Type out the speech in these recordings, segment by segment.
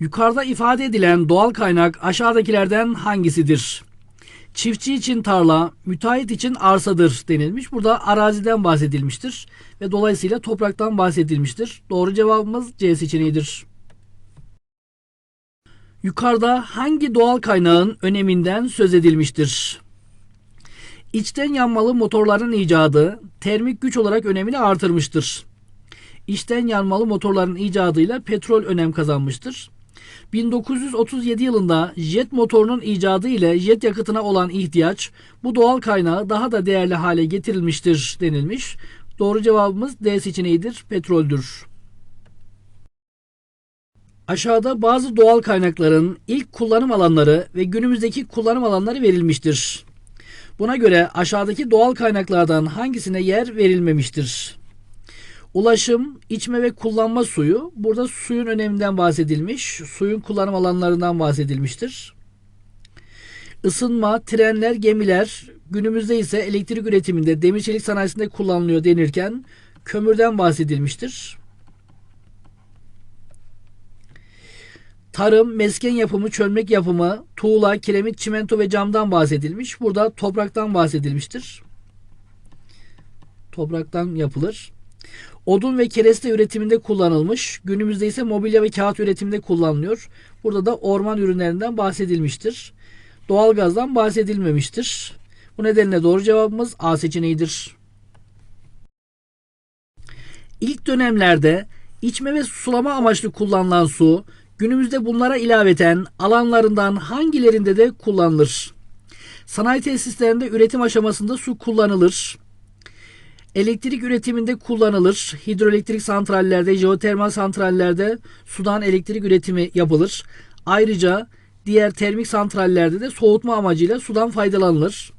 Yukarıda ifade edilen doğal kaynak aşağıdakilerden hangisidir? Çiftçi için tarla, müteahhit için arsadır denilmiş. Burada araziden bahsedilmiştir ve dolayısıyla topraktan bahsedilmiştir. Doğru cevabımız C seçeneğidir. Yukarıda hangi doğal kaynağın öneminden söz edilmiştir? İçten yanmalı motorların icadı termik güç olarak önemini artırmıştır. İçten yanmalı motorların icadıyla petrol önem kazanmıştır. 1937 yılında jet motorunun icadı ile jet yakıtına olan ihtiyaç bu doğal kaynağı daha da değerli hale getirilmiştir denilmiş. Doğru cevabımız D seçeneğidir. Petroldür. Aşağıda bazı doğal kaynakların ilk kullanım alanları ve günümüzdeki kullanım alanları verilmiştir. Buna göre aşağıdaki doğal kaynaklardan hangisine yer verilmemiştir? Ulaşım, içme ve kullanma suyu. Burada suyun öneminden bahsedilmiş. Suyun kullanım alanlarından bahsedilmiştir. Isınma, trenler, gemiler günümüzde ise elektrik üretiminde, demir çelik sanayisinde kullanılıyor denirken kömürden bahsedilmiştir. Tarım, mesken yapımı, çölmek yapımı, tuğla, kiremit, çimento ve camdan bahsedilmiş. Burada topraktan bahsedilmiştir. Topraktan yapılır. Odun ve kereste üretiminde kullanılmış. Günümüzde ise mobilya ve kağıt üretiminde kullanılıyor. Burada da orman ürünlerinden bahsedilmiştir. Doğalgazdan bahsedilmemiştir. Bu nedenle doğru cevabımız A seçeneğidir. İlk dönemlerde içme ve sulama amaçlı kullanılan su günümüzde bunlara ilaveten alanlarından hangilerinde de kullanılır? Sanayi tesislerinde üretim aşamasında su kullanılır. Elektrik üretiminde kullanılır. Hidroelektrik santrallerde, jeotermal santrallerde sudan elektrik üretimi yapılır. Ayrıca diğer termik santrallerde de soğutma amacıyla sudan faydalanılır.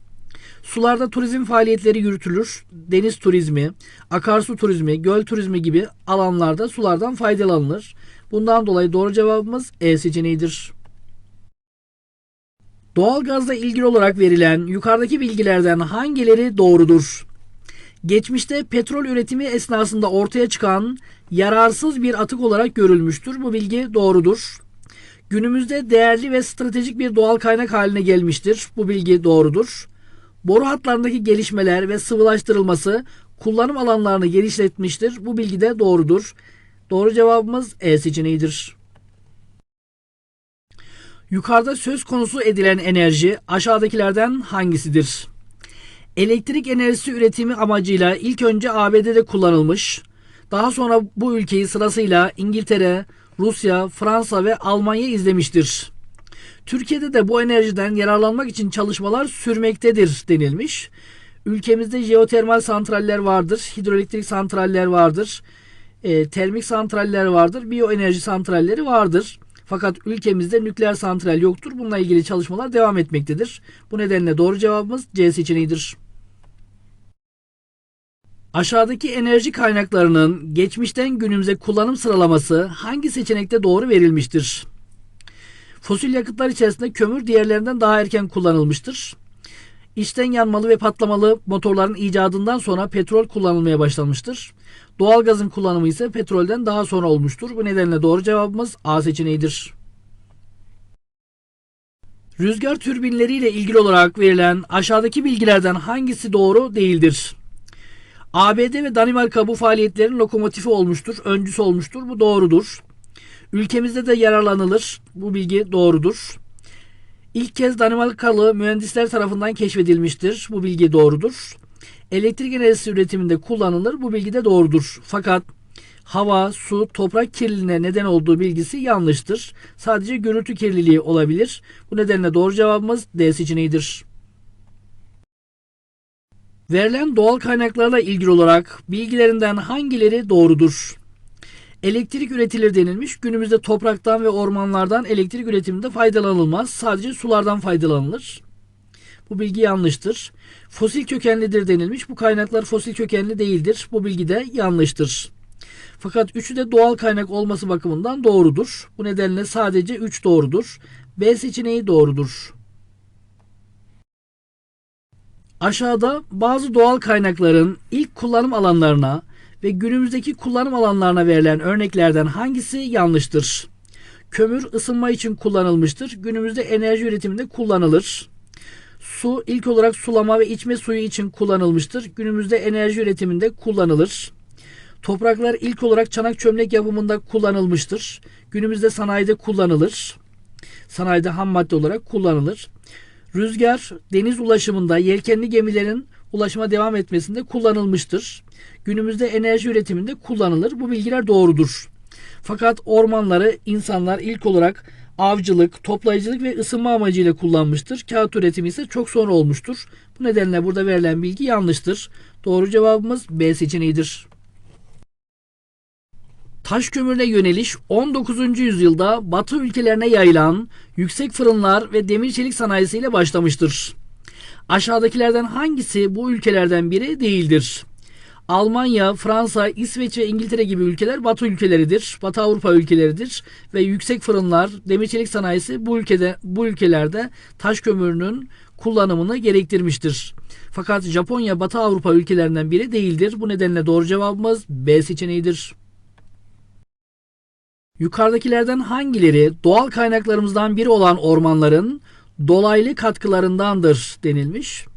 Sularda turizm faaliyetleri yürütülür. Deniz turizmi, akarsu turizmi, göl turizmi gibi alanlarda sulardan faydalanılır. Bundan dolayı doğru cevabımız E seçeneğidir. Doğalgazla ilgili olarak verilen yukarıdaki bilgilerden hangileri doğrudur? Geçmişte petrol üretimi esnasında ortaya çıkan yararsız bir atık olarak görülmüştür. Bu bilgi doğrudur. Günümüzde değerli ve stratejik bir doğal kaynak haline gelmiştir. Bu bilgi doğrudur. Boru hatlarındaki gelişmeler ve sıvılaştırılması kullanım alanlarını genişletmiştir. Bu bilgi de doğrudur. Doğru cevabımız E seçeneğidir. Yukarıda söz konusu edilen enerji aşağıdakilerden hangisidir? Elektrik enerjisi üretimi amacıyla ilk önce ABD'de kullanılmış. Daha sonra bu ülkeyi sırasıyla İngiltere, Rusya, Fransa ve Almanya izlemiştir. Türkiye'de de bu enerjiden yararlanmak için çalışmalar sürmektedir denilmiş. Ülkemizde jeotermal santraller vardır, hidroelektrik santraller vardır, e, termik santraller vardır, biyoenerji santralleri vardır. Fakat ülkemizde nükleer santral yoktur. Bununla ilgili çalışmalar devam etmektedir. Bu nedenle doğru cevabımız C seçeneğidir. Aşağıdaki enerji kaynaklarının geçmişten günümüze kullanım sıralaması hangi seçenekte doğru verilmiştir? Fosil yakıtlar içerisinde kömür diğerlerinden daha erken kullanılmıştır. İçten yanmalı ve patlamalı motorların icadından sonra petrol kullanılmaya başlanmıştır. Doğalgazın kullanımı ise petrolden daha sonra olmuştur. Bu nedenle doğru cevabımız A seçeneğidir. Rüzgar türbinleriyle ilgili olarak verilen aşağıdaki bilgilerden hangisi doğru değildir? ABD ve Danimarka bu faaliyetlerin lokomotifi olmuştur, öncüsü olmuştur. Bu doğrudur. Ülkemizde de yararlanılır. Bu bilgi doğrudur. İlk kez Danimarkalı mühendisler tarafından keşfedilmiştir. Bu bilgi doğrudur. Elektrik enerjisi üretiminde kullanılır. Bu bilgi de doğrudur. Fakat hava, su, toprak kirliliğine neden olduğu bilgisi yanlıştır. Sadece gürültü kirliliği olabilir. Bu nedenle doğru cevabımız D seçeneğidir. Verilen doğal kaynaklarla ilgili olarak bilgilerinden hangileri doğrudur? Elektrik üretilir denilmiş. Günümüzde topraktan ve ormanlardan elektrik üretiminde faydalanılmaz. Sadece sulardan faydalanılır. Bu bilgi yanlıştır. Fosil kökenlidir denilmiş. Bu kaynaklar fosil kökenli değildir. Bu bilgi de yanlıştır. Fakat üçü de doğal kaynak olması bakımından doğrudur. Bu nedenle sadece 3 doğrudur. B seçeneği doğrudur. Aşağıda bazı doğal kaynakların ilk kullanım alanlarına ve günümüzdeki kullanım alanlarına verilen örneklerden hangisi yanlıştır? Kömür ısınma için kullanılmıştır. Günümüzde enerji üretiminde kullanılır. Su ilk olarak sulama ve içme suyu için kullanılmıştır. Günümüzde enerji üretiminde kullanılır. Topraklar ilk olarak çanak çömlek yapımında kullanılmıştır. Günümüzde sanayide kullanılır. Sanayide ham madde olarak kullanılır. Rüzgar deniz ulaşımında yelkenli gemilerin ulaşıma devam etmesinde kullanılmıştır. Günümüzde enerji üretiminde kullanılır. Bu bilgiler doğrudur. Fakat ormanları insanlar ilk olarak avcılık, toplayıcılık ve ısınma amacıyla kullanmıştır. Kağıt üretimi ise çok sonra olmuştur. Bu nedenle burada verilen bilgi yanlıştır. Doğru cevabımız B seçeneğidir. Taş kömürüne yöneliş 19. yüzyılda Batı ülkelerine yayılan yüksek fırınlar ve demir çelik sanayisiyle başlamıştır. Aşağıdakilerden hangisi bu ülkelerden biri değildir? Almanya, Fransa, İsveç ve İngiltere gibi ülkeler Batı ülkeleridir. Batı Avrupa ülkeleridir ve yüksek fırınlar, demir çelik sanayisi bu ülkede bu ülkelerde taş kömürünün kullanımını gerektirmiştir. Fakat Japonya Batı Avrupa ülkelerinden biri değildir. Bu nedenle doğru cevabımız B seçeneğidir. Yukarıdakilerden hangileri doğal kaynaklarımızdan biri olan ormanların dolaylı katkılarındandır denilmiş.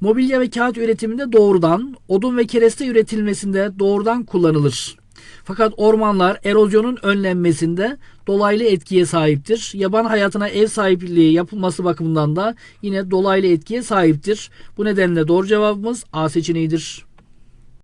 Mobilya ve kağıt üretiminde doğrudan, odun ve kereste üretilmesinde doğrudan kullanılır. Fakat ormanlar erozyonun önlenmesinde dolaylı etkiye sahiptir. Yaban hayatına ev sahipliği yapılması bakımından da yine dolaylı etkiye sahiptir. Bu nedenle doğru cevabımız A seçeneğidir.